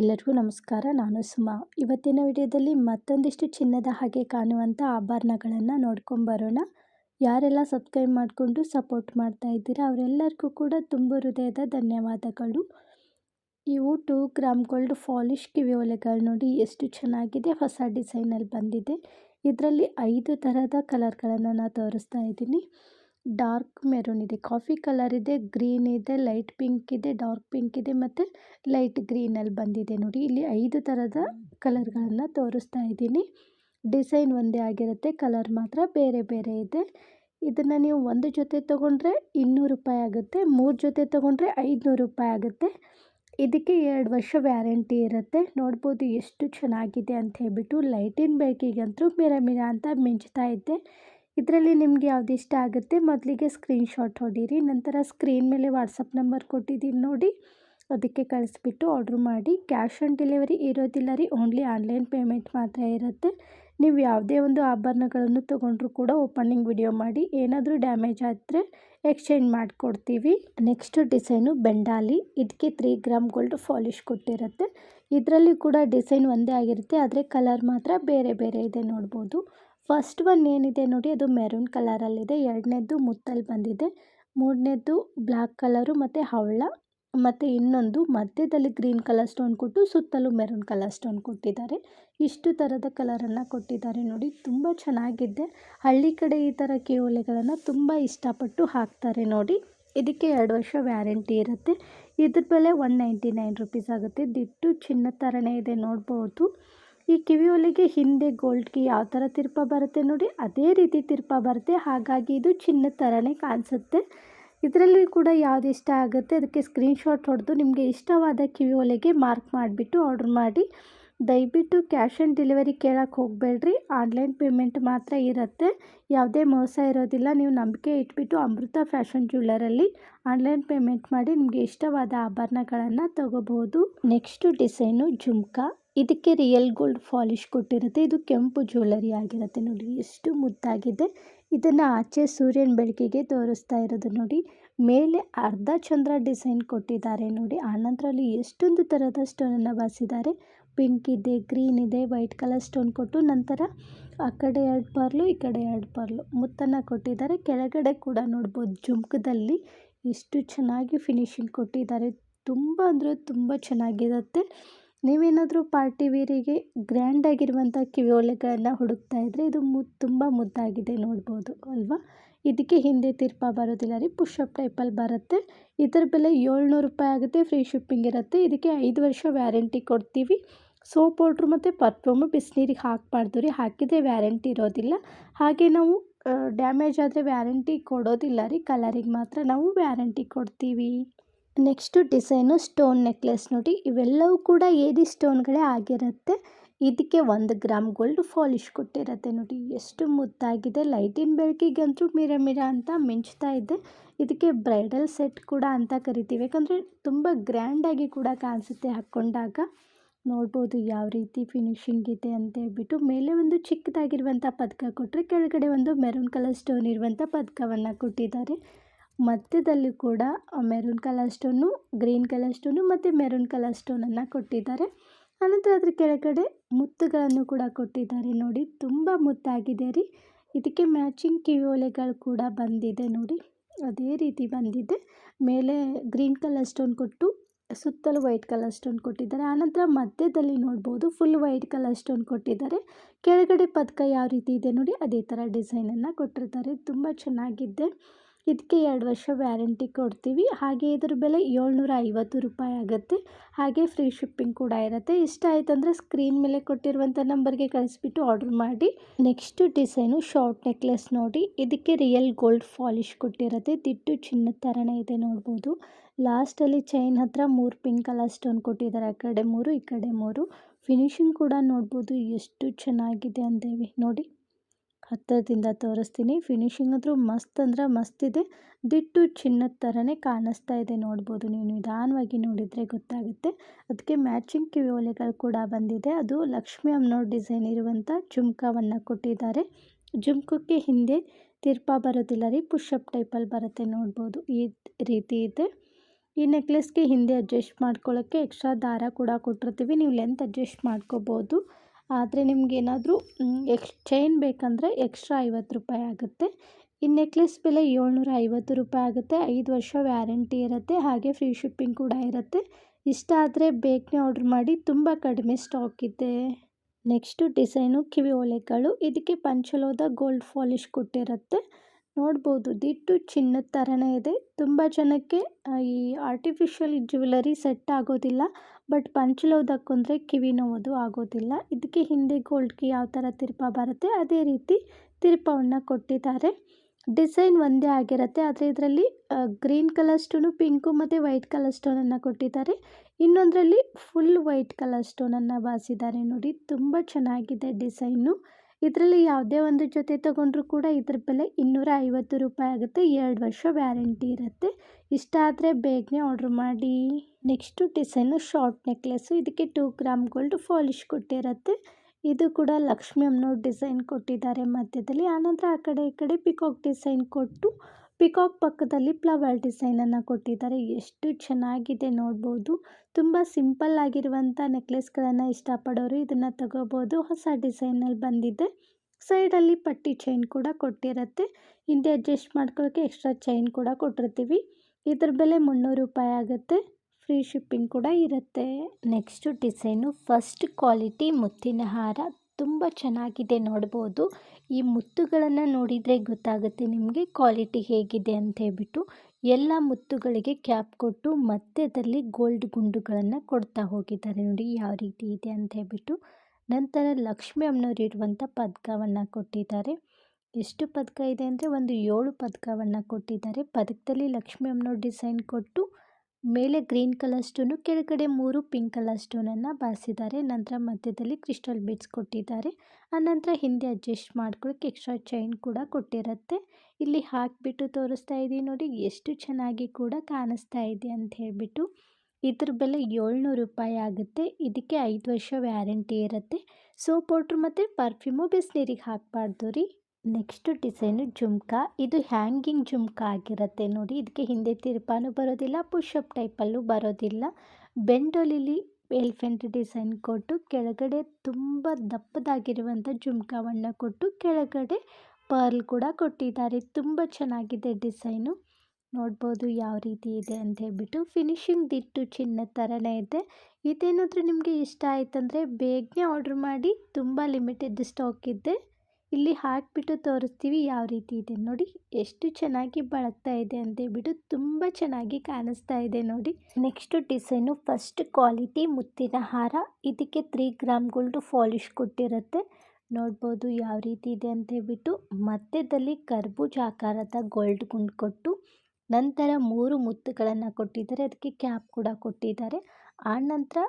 ಎಲ್ಲರಿಗೂ ನಮಸ್ಕಾರ. ನಾನು ಸುಮಾ. ಇವತ್ತಿನ ವಿಡಿಯೋದಲ್ಲಿ ಮತ್ತೊಂದಿಷ್ಟು ಚಿನ್ನದ ಹಾಗೆ ಕಾಣುವಂಥ ಆಭರಣಗಳನ್ನು ನೋಡ್ಕೊಂಬರೋಣ ಯಾರೆಲ್ಲ ಸಬ್ಸ್ಕ್ರೈಬ್ ಮಾಡಿಕೊಂಡು ಸಪೋರ್ಟ್ ಮಾಡ್ತಾ ಇದ್ದೀರಾ, ಅವರೆಲ್ಲರಿಗೂ ಕೂಡ ತುಂಬ ಹೃದಯದ ಧನ್ಯವಾದಗಳು. ಇವು ಟೂ ಗ್ರಾಮ್ ಗೋಲ್ಡ್ ಫಾಲಿಶ್ ಕಿವಿ ಒಲೆಗಳು ನೋಡಿ ಎಷ್ಟು ಚೆನ್ನಾಗಿದೆ. ಹೊಸ ಡಿಸೈನಲ್ಲಿ ಬಂದಿದೆ. ಇದರಲ್ಲಿ ಐದು ಥರದ ಕಲರ್ಗಳನ್ನು ನಾನು ತೋರಿಸ್ತಾ ಇದ್ದೀನಿ. ಡಾರ್ಕ್ ಮೆರೂನ್ ಇದೆ. ಕಾಫಿ ಕಲರ್ ಇದೆ, ಗ್ರೀನ್ ಇದೆ, ಲೈಟ್ ಪಿಂಕ್ ಇದೆ, ಡಾರ್ಕ್ ಪಿಂಕ್ ಇದೆ ಮತ್ತು ಲೈಟ್ ಗ್ರೀನಲ್ಲಿ ಬಂದಿದೆ ನೋಡಿ. ಇಲ್ಲಿ ಐದು ಥರದ ಕಲರ್ಗಳನ್ನು ತೋರಿಸ್ತಾ ಇದ್ದೀನಿ. ಡಿಸೈನ್ ಒಂದೇ ಆಗಿರುತ್ತೆ, ಕಲರ್ ಮಾತ್ರ ಬೇರೆ ಬೇರೆ ಇದೆ. ಇದನ್ನು ನೀವು ಒಂದು ಜೊತೆ ತೊಗೊಂಡ್ರೆ ಇನ್ನೂರು ರೂಪಾಯಿ ಆಗುತ್ತೆ, ಮೂರು ಜೊತೆ ತೊಗೊಂಡ್ರೆ ಐದುನೂರು ರೂಪಾಯಿ ಆಗುತ್ತೆ. ಇದಕ್ಕೆ ಎರಡು ವರ್ಷ ವ್ಯಾರಂಟಿ ಇರುತ್ತೆ. ನೋಡ್ಬೋದು ಎಷ್ಟು ಚೆನ್ನಾಗಿದೆ ಅಂತ ಹೇಳ್ಬಿಟ್ಟು ಲೈಟಿನ ಬೆಳಕಿಗಂತೂ ಮಿರ ಮಿರ ಅಂತ ಮಿಂಚ್ತಾ ಇದೆ. ಇದರಲ್ಲಿ ನಿಮಗೆ ಯಾವ್ದು ಇಷ್ಟ ಆಗುತ್ತೆ, ಮೊದಲಿಗೆ ಸ್ಕ್ರೀನ್ಶಾಟ್ ಹೊಡೀರಿ, ನಂತರ ಸ್ಕ್ರೀನ್ ಮೇಲೆ ವಾಟ್ಸಪ್ ನಂಬರ್ ಕೊಟ್ಟಿದ್ದೀನಿ ನೋಡಿ, ಅದಕ್ಕೆ ಕಳಿಸ್ಬಿಟ್ಟು ಆರ್ಡ್ರ್ ಮಾಡಿ. ಕ್ಯಾಶ್ ಆನ್ ಡೆಲಿವರಿ ಇರೋದಿಲ್ಲ ರೀ ಓನ್ಲಿ ಆನ್ಲೈನ್ ಪೇಮೆಂಟ್ ಮಾತ್ರ ಇರುತ್ತೆ. ನೀವು ಯಾವುದೇ ಒಂದು ಆಭರಣಗಳನ್ನು ತೊಗೊಂಡ್ರೂ ಕೂಡ ಓಪನಿಂಗ್ ವಿಡಿಯೋ ಮಾಡಿ, ಏನಾದರೂ ಡ್ಯಾಮೇಜ್ ಆದರೆ ಎಕ್ಸ್ಚೇಂಜ್ ಮಾಡಿಕೊಡ್ತೀವಿ. ನೆಕ್ಸ್ಟ್ ಡಿಸೈನು ಬೆಂಡಾಲಿ ಇದಕ್ಕೆ ತ್ರೀ ಗ್ರಾಮ್ ಗೋಲ್ಡ್ ಫಾಲಿಶ್ ಕೊಟ್ಟಿರುತ್ತೆ. ಇದರಲ್ಲಿ ಕೂಡ ಡಿಸೈನ್ ಒಂದೇ ಆಗಿರುತ್ತೆ, ಆದರೆ ಕಲರ್ ಮಾತ್ರ ಬೇರೆ ಬೇರೆ ಇದೆ ನೋಡ್ಬೋದು. ಫಸ್ಟ್ ಒನ್ ಏನಿದೆ ನೋಡಿ, ಅದು ಮೆರೂನ್ ಕಲರಲ್ಲಿದೆ ಎರಡನೇದು ಮುತ್ತಲ್ಲಿ ಬಂದಿದೆ. ಮೂರನೇದು ಬ್ಲ್ಯಾಕ್ ಕಲರು ಮತ್ತು ಹವಳ. ಮತ್ತು ಇನ್ನೊಂದು ಮಧ್ಯದಲ್ಲಿ ಗ್ರೀನ್ ಕಲರ್ ಸ್ಟೋನ್ ಕೊಟ್ಟು ಸುತ್ತಲೂ ಮೆರೂನ್ ಕಲರ್ ಸ್ಟೋನ್ ಕೊಟ್ಟಿದ್ದಾರೆ. ಇಷ್ಟು ಥರದ ಕಲರನ್ನು ಕೊಟ್ಟಿದ್ದಾರೆ ನೋಡಿ. ತುಂಬ ಚೆನ್ನಾಗಿದೆ. ಹಳ್ಳಿ ಕಡೆ ಈ ಥರ ಕೇವಲೆಗಳನ್ನು ತುಂಬ ಇಷ್ಟಪಟ್ಟು ಹಾಕ್ತಾರೆ ನೋಡಿ. ಇದಕ್ಕೆ ಎರಡು ವರ್ಷ ವ್ಯಾರಂಟಿ ಇರುತ್ತೆ. ಇದ್ರ ಬೆಲೆ ಒನ್ ನೈಂಟಿ ನೈನ್ ರುಪೀಸ್ ಆಗುತ್ತೆ. ದಿಟ್ಟು ಚಿನ್ನ ಥರನೇ ಇದೆ ನೋಡ್ಬೋದು. ಈ ಕಿವಿ ಒಲೆಗೆ ಹಿಂದೆ ಗೋಲ್ಡ್ಗೆ ಯಾವ ಥರ ತಿರ್ಪ ಬರುತ್ತೆ ನೋಡಿ, ಅದೇ ರೀತಿ ತಿರ್ಪ ಬರುತ್ತೆ. ಹಾಗಾಗಿ ಇದು ಚಿನ್ನದ ಥರನೇ ಕಾಣಿಸುತ್ತೆ. ಇದರಲ್ಲಿ ಕೂಡ ಯಾವ್ದು ಇಷ್ಟ ಆಗುತ್ತೆ ಅದಕ್ಕೆ ಸ್ಕ್ರೀನ್ಶಾಟ್ ಹೊಡೆದು ನಿಮಗೆ ಇಷ್ಟವಾದ ಕಿವಿ ಒಲೆಗೆ ಮಾರ್ಕ್ ಮಾಡಿಬಿಟ್ಟು ಆರ್ಡ್ರ್ ಮಾಡಿ. ದಯವಿಟ್ಟು ಕ್ಯಾಶ್ ಆನ್ ಡೆಲಿವರಿ ಕೇಳೋಕ್ಕೆ ಹೋಗಬೇಡ್ರಿ. ಆನ್ಲೈನ್ ಪೇಮೆಂಟ್ ಮಾತ್ರ ಇರುತ್ತೆ. ಯಾವುದೇ ಮೋಸ ಇರೋದಿಲ್ಲ. ನೀವು ನಂಬಿಕೆ ಇಟ್ಬಿಟ್ಟು ಅಮೃತ ಫ್ಯಾಷನ್ ಜ್ಯುವೆಲ್ಲರಲ್ಲಿ ಆನ್ಲೈನ್ ಪೇಮೆಂಟ್ ಮಾಡಿ ನಿಮಗೆ ಇಷ್ಟವಾದ ಆಭರಣಗಳನ್ನು ತಗೋಬಹುದು ನೆಕ್ಸ್ಟು ಡಿಸೈನು ಜುಮ್ಕಾ. ಇದಕ್ಕೆ ರಿಯಲ್ ಗೋಲ್ಡ್ ಫಾಲಿಶ್ ಕೊಟ್ಟಿರುತ್ತೆ. ಇದು ಕೆಂಪು ಜ್ಯುವೆಲರಿ ಆಗಿರುತ್ತೆ ನೋಡಿ. ಎಷ್ಟು ಮುದ್ದಾಗಿದೆ. ಇದನ್ನು ಆಚೆ ಸೂರ್ಯನ ಬೆಳಕಿಗೆ ತೋರಿಸ್ತಾ ಇರೋದು ನೋಡಿ. ಮೇಲೆ ಅರ್ಧ ಚಂದ್ರ ಡಿಸೈನ್ ಕೊಟ್ಟಿದ್ದಾರೆ ನೋಡಿ. ಆನಂತರಲ್ಲಿ ಎಷ್ಟೊಂದು ಥರದ ಸ್ಟೋನನ್ನು ಬಾರಿಸಿದ್ದಾರೆ ಪಿಂಕ್ ಇದೆ, ಗ್ರೀನ್ ಇದೆ, ವೈಟ್ ಕಲರ್ ಸ್ಟೋನ್ ಕೊಟ್ಟು ನಂತರ ಆ ಕಡೆ ಎರಡು ಪರ್ಲು, ಈ ಕಡೆ ಎರಡು ಪರ್ಲು ಮುತ್ತನ್ನು ಕೊಟ್ಟಿದ್ದಾರೆ. ಕೆಳಗಡೆ ಕೂಡ ನೋಡ್ಬೋದು ಜುಮ್ಕದಲ್ಲಿ ಎಷ್ಟು ಚೆನ್ನಾಗಿ ಫಿನಿಶಿಂಗ್ ಕೊಟ್ಟಿದ್ದಾರೆ. ತುಂಬ ಅಂದರೆ ತುಂಬ ಚೆನ್ನಾಗಿರುತ್ತೆ. ನೀವೇನಾದರೂ ಪಾರ್ಟಿ ವೇರಿಗೆ ಗ್ರ್ಯಾಂಡಾಗಿರುವಂಥ ಕಿವಿಯೋಲೆಗಳನ್ನು ಹುಡುಕ್ತಾ ಇದ್ದರೆ ಇದು ಮು, ತುಂಬ ಮುದ್ದಾಗಿದೆ ನೋಡ್ಬೋದು, ಅಲ್ವಾ? ಇದಕ್ಕೆ ಹಿಂದೆ ತಿರ್ಪ ಬರೋದಿಲ್ಲ ರೀ. ಪುಷಪ್ ಟೈಪಲ್ಲಿ ಬರುತ್ತೆ. ಇದರ ಬೆಲೆ ಏಳ್ನೂರು ರೂಪಾಯಿ ಆಗುತ್ತೆ ಫ್ರೀ ಶಿಪ್ಪಿಂಗ್ ಇರುತ್ತೆ. ಇದಕ್ಕೆ ಐದು ವರ್ಷ ವ್ಯಾರಂಟಿ ಕೊಡ್ತೀವಿ. ಸೋಪ್ ಪೌಡ್ರು ಮತ್ತು ಪರ್ಫ್ಯೂಮು ಬಿಸಿನೀರಿಗೆ ಹಾಕಬಾರ್ದು ರೀ. ಹಾಕಿದರೆ ವ್ಯಾರಂಟಿ ಇರೋದಿಲ್ಲ. ಹಾಗೆ ನಾವು ಡ್ಯಾಮೇಜ್ ಆದರೆ ವ್ಯಾರಂಟಿ ಕೊಡೋದಿಲ್ಲ ರೀ. ಕಲರಿಗೆ ಮಾತ್ರ ನಾವು ವ್ಯಾರಂಟಿ ಕೊಡ್ತೀವಿ. ನೆಕ್ಸ್ಟು ಡಿಸೈನು ಸ್ಟೋನ್ ನೆಕ್ಲೆಸ್ ನೋಡಿ, ಇವೆಲ್ಲವೂ ಕೂಡ ಏದಿ ಸ್ಟೋನ್ಗಳೇ ಆಗಿರುತ್ತೆ. ಇದಕ್ಕೆ ಒಂದು ಗ್ರಾಮ್ ಗೋಲ್ಡ್ ಫಾಲಿಶ್ ಕೊಟ್ಟಿರುತ್ತೆ ನೋಡಿ. ಎಷ್ಟು ಮುದ್ದಾಗಿದೆ. ಲೈಟಿನ ಬೆಳಕಿಗಂತೂ ಮಿರ ಮಿರ ಅಂತ ಮಿಂಚ್ತಾ ಇದೆ. ಇದಕ್ಕೆ ಬ್ರೈಡಲ್ ಸೆಟ್ ಕೂಡ ಅಂತ ಕರಿತೀವಿ. ಯಾಕಂದರೆ ತುಂಬ ಗ್ರ್ಯಾಂಡಾಗಿ ಕೂಡ ಕಾಣಿಸುತ್ತೆ ಹಾಕ್ಕೊಂಡಾಗ ನೋಡ್ಬೋದು ಯಾವ ರೀತಿ ಫಿನಿಶಿಂಗ್ ಇದೆ ಅಂತ ಹೇಳ್ಬಿಟ್ಟು ಮೇಲೆ ಒಂದು ಚಿಕ್ಕದಾಗಿರುವಂಥ ಪದಕ ಕೊಟ್ಟರೆ ಕೆಳಗಡೆ ಒಂದು ಮೆರೂನ್ ಕಲರ್ ಸ್ಟೋನ್ ಇರುವಂಥ ಪದಕವನ್ನು ಕೊಟ್ಟಿದ್ದಾರೆ. ಮಧ್ಯದಲ್ಲಿ ಕೂಡ maroon colour stone green colour stone ಮತ್ತು ಮೆರೂನ್ ಕಲರ್ ಸ್ಟೋನನ್ನು ಕೊಟ್ಟಿದ್ದಾರೆ. ಅನಂತರ ಅದ್ರ ಕೆಳಗಡೆ ಮುತ್ತುಗಳನ್ನು ಕೂಡ ಕೊಟ್ಟಿದ್ದಾರೆ ನೋಡಿ. ತುಂಬ ಮುತ್ತಾಗಿದೆ ರೀ. ಇದಕ್ಕೆ ಮ್ಯಾಚಿಂಗ್ ಕಿವಿಯೋಲೆಗಳು ಕೂಡ ಬಂದಿದೆ ನೋಡಿ. ಅದೇ ರೀತಿ ಬಂದಿದೆ. ಮೇಲೆ ಗ್ರೀನ್ ಕಲರ್ ಸ್ಟೋನ್ ಕೊಟ್ಟು ಸುತ್ತಲೂ ವೈಟ್ ಕಲರ್ ಸ್ಟೋನ್ ಕೊಟ್ಟಿದ್ದಾರೆ. ಆನಂತರ ಮಧ್ಯದಲ್ಲಿ ನೋಡ್ಬೋದು ಫುಲ್ ವೈಟ್ ಕಲರ್ ಸ್ಟೋನ್ ಕೊಟ್ಟಿದ್ದಾರೆ. ಕೆಳಗಡೆ ಪದಕ ಯಾವ ರೀತಿ ಇದೆ ನೋಡಿ. ಅದೇ ಥರ ಡಿಸೈನನ್ನು ಕೊಟ್ಟಿರ್ತಾರೆ. ತುಂಬ ಚೆನ್ನಾಗಿದೆ. ಇದಕ್ಕೆ ಎರಡು ವರ್ಷ ವ್ಯಾರಂಟಿ ಕೊಡ್ತೀವಿ. ಹಾಗೆ ಇದ್ರ ಬೆಲೆ ಏಳ್ನೂರ ಐವತ್ತು ರೂಪಾಯಿ ಆಗುತ್ತೆ. ಹಾಗೆ ಫ್ರೀ ಶಿಪ್ಪಿಂಗ್ ಕೂಡ ಇರುತ್ತೆ. ಇಷ್ಟ ಆಯ್ತಂದರೆ ಸ್ಕ್ರೀನ್ ಮೇಲೆ ಕೊಟ್ಟಿರುವಂಥ ನಂಬರ್ಗೆ ಕಳಿಸ್ಬಿಟ್ಟು ಆರ್ಡ್ರ್ ಮಾಡಿ. ನೆಕ್ಸ್ಟ್ ಡಿಸೈನು ಶಾರ್ಟ್ ನೆಕ್ಲೆಸ್ ನೋಡಿ. ಇದಕ್ಕೆ ರಿಯಲ್ ಗೋಲ್ಡ್ ಫಾಲಿಶ್ ಕೊಟ್ಟಿರುತ್ತೆ. ದಿಟ್ಟು ಚಿನ್ನದ ಥರನೇ ಇದೆ ನೋಡ್ಬೋದು. ಲಾಸ್ಟಲ್ಲಿ ಚೈನ್ ಹತ್ರ ಮೂರು ಪಿಂಕ್ ಕಲರ್ ಸ್ಟೋನ್ ಕೊಟ್ಟಿದ್ದಾರೆ. ಆ ಕಡೆ ಮೂರು, ಈ ಕಡೆ ಮೂರು. ಫಿನಿಶಿಂಗ್ ಕೂಡ ನೋಡ್ಬೋದು. ಎಷ್ಟು ಚೆನ್ನಾಗಿದೆ ಅಂದೇವಿ. ನೋಡಿ. ಹತ್ತಿರದಿಂದ ತೋರಿಸ್ತೀನಿ. ಫಿನಿಶಿಂಗ್ ಅಂದರೂ ಮಸ್ತ್ ಅಂದರೆ ಮಸ್ತ್ ಇದೆ. ದಿಟ್ಟು ಚಿನ್ನದ ಥರನೇ ಕಾಣಿಸ್ತಾ ಇದೆ ನೋಡ್ಬೋದು ನೀವು. ನಿಧಾನವಾಗಿ ನೋಡಿದರೆ ಗೊತ್ತಾಗುತ್ತೆ. ಅದಕ್ಕೆ ಮ್ಯಾಚಿಂಗ್ ಕಿವಿ ಒಲೆಗಳು ಕೂಡ ಬಂದಿದೆ. ಅದು ಲಕ್ಷ್ಮಿ ಅಮ್ಮನೋ ಡಿಸೈನ್ ಇರುವಂಥ ಜುಮ್ಕವನ್ನು ಕೊಟ್ಟಿದ್ದಾರೆ. ಜುಮ್ಕಕ್ಕೆ ಹಿಂದೆ ತಿರ್ಪ ಬರೋದಿಲ್ಲ ರೀ ಪುಷಪ್ ಟೈಪಲ್ಲಿ ಬರುತ್ತೆ ನೋಡ್ಬೋದು. ಈ ರೀತಿ ಇದೆ. ಈ ನೆಕ್ಲೆಸ್ಗೆ ಹಿಂದೆ ಅಡ್ಜಸ್ಟ್ ಮಾಡ್ಕೊಳ್ಳೋಕ್ಕೆ ಎಕ್ಸ್ಟ್ರಾ ದಾರ ಕೂಡ ಕೊಟ್ಟಿರ್ತೀವಿ. ನೀವು ಲೆಂತ್ ಅಡ್ಜಸ್ಟ್ ಮಾಡ್ಕೋಬೋದು. ಆದರೆ ನಿಮಗೇನಾದ್ರೂ ಎಕ್ಸ್ ಚೈನ್ ಬೇಕಂದರೆ ಎಕ್ಸ್ಟ್ರಾ ಐವತ್ತು ರೂಪಾಯಿ ಆಗುತ್ತೆ. ಈ ನೆಕ್ಲೆಸ್ ಬೆಲೆ ಏಳ್ನೂರ ಐವತ್ತು ರೂಪಾಯಿ ಆಗುತ್ತೆ. ಐದು ವರ್ಷ ವ್ಯಾರಂಟಿ ಇರುತ್ತೆ. ಹಾಗೆ ಫ್ರೀ ಶಿಪ್ಪಿಂಗ್ ಕೂಡ ಇರುತ್ತೆ. ಇಷ್ಟ ಆದರೆ ಬೇಗನೆ ಆರ್ಡ್ರ್ ಮಾಡಿ. ತುಂಬ ಕಡಿಮೆ ಸ್ಟಾಕ್ ಇದೆ. ನೆಕ್ಸ್ಟು ಡಿಸೈನು ಕಿವಿ ಓಲೆಗಳು. ಇದಕ್ಕೆ ಪಂಚಲೋದ ಗೋಲ್ಡ್ ಫಾಲಿಷ್ ಕೊಟ್ಟಿರುತ್ತೆ. ನೋಡ್ಬೋದು, ದಿಟ್ಟು ಚಿನ್ನದ ಥರನೇ ಇದೆ. ತುಂಬ ಜನಕ್ಕೆ ಈ ಆರ್ಟಿಫಿಷಿಯಲ್ ಜ್ಯುವೆಲರಿ ಸೆಟ್ ಆಗೋದಿಲ್ಲ. ಬಟ್ ಪಂಚಲೋದಕ್ಕೊಂದರೆ ಕಿವಿ ನೋವುದು ಆಗೋದಿಲ್ಲ. ಇದಕ್ಕೆ ಹಿಂದೆ ಗೋಲ್ಡ್ಗೆ ಯಾವ ಥರ ತಿರುಪ ಬರುತ್ತೆ ಅದೇ ರೀತಿ ತಿರುಪವನ್ನು ಕೊಟ್ಟಿದ್ದಾರೆ. ಡಿಸೈನ್ ಒಂದೇ ಆಗಿರುತ್ತೆ, ಆದರೆ ಇದರಲ್ಲಿ ಗ್ರೀನ್ ಕಲರ್ ಸ್ಟೋನು ಪಿಂಕು ಮತ್ತು ವೈಟ್ ಕಲರ್ ಸ್ಟೋನನ್ನು ಕೊಟ್ಟಿದ್ದಾರೆ. ಇನ್ನೊಂದರಲ್ಲಿ ಫುಲ್ ವೈಟ್ ಕಲರ್ ಸ್ಟೋನನ್ನು ಬಾಸಿದ್ದಾರೆ ನೋಡಿ, ತುಂಬ ಚೆನ್ನಾಗಿದೆ ಡಿಸೈನು. ಇದರಲ್ಲಿ ಯಾವುದೇ ಒಂದು ಜೊತೆ ತೊಗೊಂಡ್ರೂ ಕೂಡ ಇದ್ರ ಬೆಲೆ ಇನ್ನೂರ ಐವತ್ತು ರೂಪಾಯಿ ಆಗುತ್ತೆ. ಎರಡು ವರ್ಷ ವ್ಯಾರಂಟಿ ಇರುತ್ತೆ. ಇಷ್ಟ ಆದರೆ ಬೇಗನೆ ಆರ್ಡ್ರ್ ಮಾಡಿ. Next design short necklace. ಇದಕ್ಕೆ ಟೂ ಗ್ರಾಮ್ ಗೋಲ್ಡ್ ಫಾಲಿಶ್ ಕೊಟ್ಟಿರುತ್ತೆ. ಇದು ಕೂಡ ಲಕ್ಷ್ಮಿ ಡಿಸೈನ್ ಕೊಟ್ಟಿದ್ದಾರೆ ಮಧ್ಯದಲ್ಲಿ. ಆನಂತರ ಆ ಕಡೆ ಈ ಕಡೆ ಪಿಕಾಕ್ ಡಿಸೈನ್ ಕೊಟ್ಟು ಪಿಕಾಕ್ ಪಕ್ಕದಲ್ಲಿ ಫ್ಲವರ್ ಡಿಸೈನನ್ನು ಕೊಟ್ಟಿದ್ದಾರೆ. ಎಷ್ಟು ಚೆನ್ನಾಗಿದೆ ನೋಡ್ಬೋದು. ತುಂಬ ಸಿಂಪಲ್ ಆಗಿರುವಂಥ ನೆಕ್ಲೆಸ್ಗಳನ್ನು ಇಷ್ಟಪಡೋರು ಇದನ್ನು ತಗೋಬೋದು. ಹೊಸ ಡಿಸೈನಲ್ಲಿ ಬಂದಿದೆ. ಸೈಡಲ್ಲಿ ಪಟ್ಟಿ ಚೈನ್ ಕೂಡ ಕೊಟ್ಟಿರುತ್ತೆ. ಹಿಂದೆ ಅಡ್ಜಸ್ಟ್ ಮಾಡ್ಕೊಳ್ಳೋಕ್ಕೆ ಎಕ್ಸ್ಟ್ರಾ ಚೈನ್ ಕೂಡ ಕೊಟ್ಟಿರ್ತೀವಿ. ಇದ್ರ ಬೆಲೆ ಮುನ್ನೂರು ರೂಪಾಯಿ ಆಗುತ್ತೆ. ಫ್ರೀ ಶಿಪ್ಪಿಂಗ್ ಕೂಡ ಇರುತ್ತೆ. ನೆಕ್ಸ್ಟು ಡಿಸೈನು ಫಸ್ಟ್ ಕ್ವಾಲಿಟಿ ಮುತ್ತಿನ ಹಾರ ತುಂಬ ಚೆನ್ನಾಗಿದೆ ನೋಡ್ಬೋದು. ಈ ಮುತ್ತುಗಳನ್ನು ನೋಡಿದರೆ ಗೊತ್ತಾಗುತ್ತೆ ನಿಮಗೆ ಕ್ವಾಲಿಟಿ ಹೇಗಿದೆ ಅಂತ ಹೇಳ್ಬಿಟ್ಟು ಎಲ್ಲ ಮುತ್ತುಗಳಿಗೆ ಕ್ಯಾಪ್ ಕೊಟ್ಟು ಮಧ್ಯದಲ್ಲಿ ಗೋಲ್ಡ್ ಗುಂಡುಗಳನ್ನು ಕೊಡ್ತಾ ಹೋಗಿದ್ದಾರೆ ನೋಡಿ ಯಾವ ರೀತಿ ಇದೆ ಅಂತ ಹೇಳ್ಬಿಟ್ಟು. ನಂತರ ಲಕ್ಷ್ಮಿ ಅಮ್ಮನವ್ರು ಇರುವಂಥ ಪದಕವನ್ನು ಕೊಟ್ಟಿದ್ದಾರೆ. ಎಷ್ಟು ಪದಕ ಇದೆ ಅಂದರೆ ಒಂದು ಏಳು ಪದಕವನ್ನು ಕೊಟ್ಟಿದ್ದಾರೆ. ಪದಕದಲ್ಲಿ ಲಕ್ಷ್ಮಿ ಅಮ್ಮನವ್ರ ಡಿಸೈನ್ ಕೊಟ್ಟು ಮೇಲೆ ಗ್ರೀನ್ ಕಲರ್ ಸ್ಟೋನು ಕೆಳಗಡೆ ಮೂರು ಪಿಂಕ್ ಕಲರ್ ಸ್ಟೋನನ್ನು ಬಾರಿಸಿದ್ದಾರೆ. ನಂತರ ಮಧ್ಯದಲ್ಲಿ ಕ್ರಿಸ್ಟಲ್ ಬೀಡ್ಸ್ ಕೊಟ್ಟಿದ್ದಾರೆ. ಆನಂತರ ಹಿಂದೆ ಅಡ್ಜಸ್ಟ್ ಮಾಡ್ಕೊಳಕ್ಕೆ ಎಕ್ಸ್ಟ್ರಾ ಚೈನ್ ಕೂಡ ಕೊಟ್ಟಿರುತ್ತೆ. ಇಲ್ಲಿ ಹಾಕಿಬಿಟ್ಟು ತೋರಿಸ್ತಾ ಇದ್ದೀನಿ ನೋಡಿ, ಎಷ್ಟು ಚೆನ್ನಾಗಿ ಕೂಡ ಕಾಣಿಸ್ತಾ ಇದೆ ಅಂತ ಹೇಳಿಬಿಟ್ಟು. ಇದ್ರ ಬೆಲೆ ಏಳ್ನೂರು ರೂಪಾಯಿ ಆಗುತ್ತೆ. ಇದಕ್ಕೆ ಐದು ವರ್ಷ ವ್ಯಾರಂಟಿ ಇರುತ್ತೆ. ಸೋಪ್ ಪೌಡ್ರ್ ಮತ್ತು ಪರ್ಫ್ಯೂಮು ಬಿಸಿನೀರಿಗೆ ಹಾಕಬಾರ್ದು ರೀ. Next design jhumka. ಇದು ಹ್ಯಾಂಗಿಂಗ್ ಜುಮ್ಕಾ ಆಗಿರುತ್ತೆ ನೋಡಿ. ಇದಕ್ಕೆ ಹಿಂದೆ ತಿರುಪಾನು ಬರೋದಿಲ್ಲ ಪುಷಪ್ ಟೈಪಲ್ಲೂ ಬರೋದಿಲ್ಲ. ಬೆಂಡೋಲಿಲಿ ಎಲಿಫೆಂಟ್ ಡಿಸೈನ್ ಕೊಟ್ಟು, ಕೆಳಗಡೆ ತುಂಬ ದಪ್ಪದಾಗಿರುವಂಥ ಜುಮ್ಕಾವನ್ನು ಕೊಟ್ಟು, ಕೆಳಗಡೆ ಪರ್ಲ್ ಕೂಡ ಕೊಟ್ಟಿದ್ದಾರೆ. ತುಂಬ ಚೆನ್ನಾಗಿದೆ ಡಿಸೈನು. ನೋಡ್ಬೋದು ಯಾವ ರೀತಿ ಇದೆ ಅಂತ ಹೇಳ್ಬಿಟ್ಟು. ಫಿನಿಶಿಂಗ್ ದಿಟ್ಟು ಚಿನ್ನ ಥರನೇ ಇದೆ. ಇದೇನಾದರೂ ನಿಮಗೆ ಇಷ್ಟ ಆಯ್ತಂದರೆ ಬೇಗನೆ ಆರ್ಡ್ರ್ ಮಾಡಿ, ತುಂಬ ಲಿಮಿಟೆಡ್ ಸ್ಟಾಕ್ ಇದೆ. ಇಲ್ಲಿ ಹಾಕಿಬಿಟ್ಟು ತೋರಿಸ್ತೀವಿ ಯಾವ ರೀತಿ ಇದೆ ನೋಡಿ. ಎಷ್ಟು ಚೆನ್ನಾಗಿ ಬಳಕ್ತಾ ಇದೆ ಅಂತ ಹೇಳ್ಬಿಟ್ಟು ತುಂಬ ಚೆನ್ನಾಗಿ ಕಾಣಿಸ್ತಾ ಇದೆ ನೋಡಿ. ನೆಕ್ಸ್ಟ್ ಡಿಸೈನು ಫಸ್ಟ್ ಕ್ವಾಲಿಟಿ ಮುತ್ತಿನ ಹಾರ. ಇದಕ್ಕೆ ತ್ರೀ ಗ್ರಾಮ್ ಗೋಲ್ಡ್ ಫಾಲಿಶ್ ಕೊಟ್ಟಿರುತ್ತೆ. ನೋಡ್ಬೋದು ಯಾವ ರೀತಿ ಇದೆ ಅಂತ ಹೇಳ್ಬಿಟ್ಟು ಮಧ್ಯದಲ್ಲಿ ಕರ್ಬೂಜ ಆಕಾರದ ಗೋಲ್ಡ್ ಗುಂಡು ಕೊಟ್ಟು ನಂತರ ಮೂರು ಮುತ್ತುಗಳನ್ನು ಕೊಟ್ಟಿದ್ದಾರೆ. ಅದಕ್ಕೆ ಕ್ಯಾಪ್ ಕೂಡ ಕೊಟ್ಟಿದ್ದಾರೆ. ಆ ನಂತರ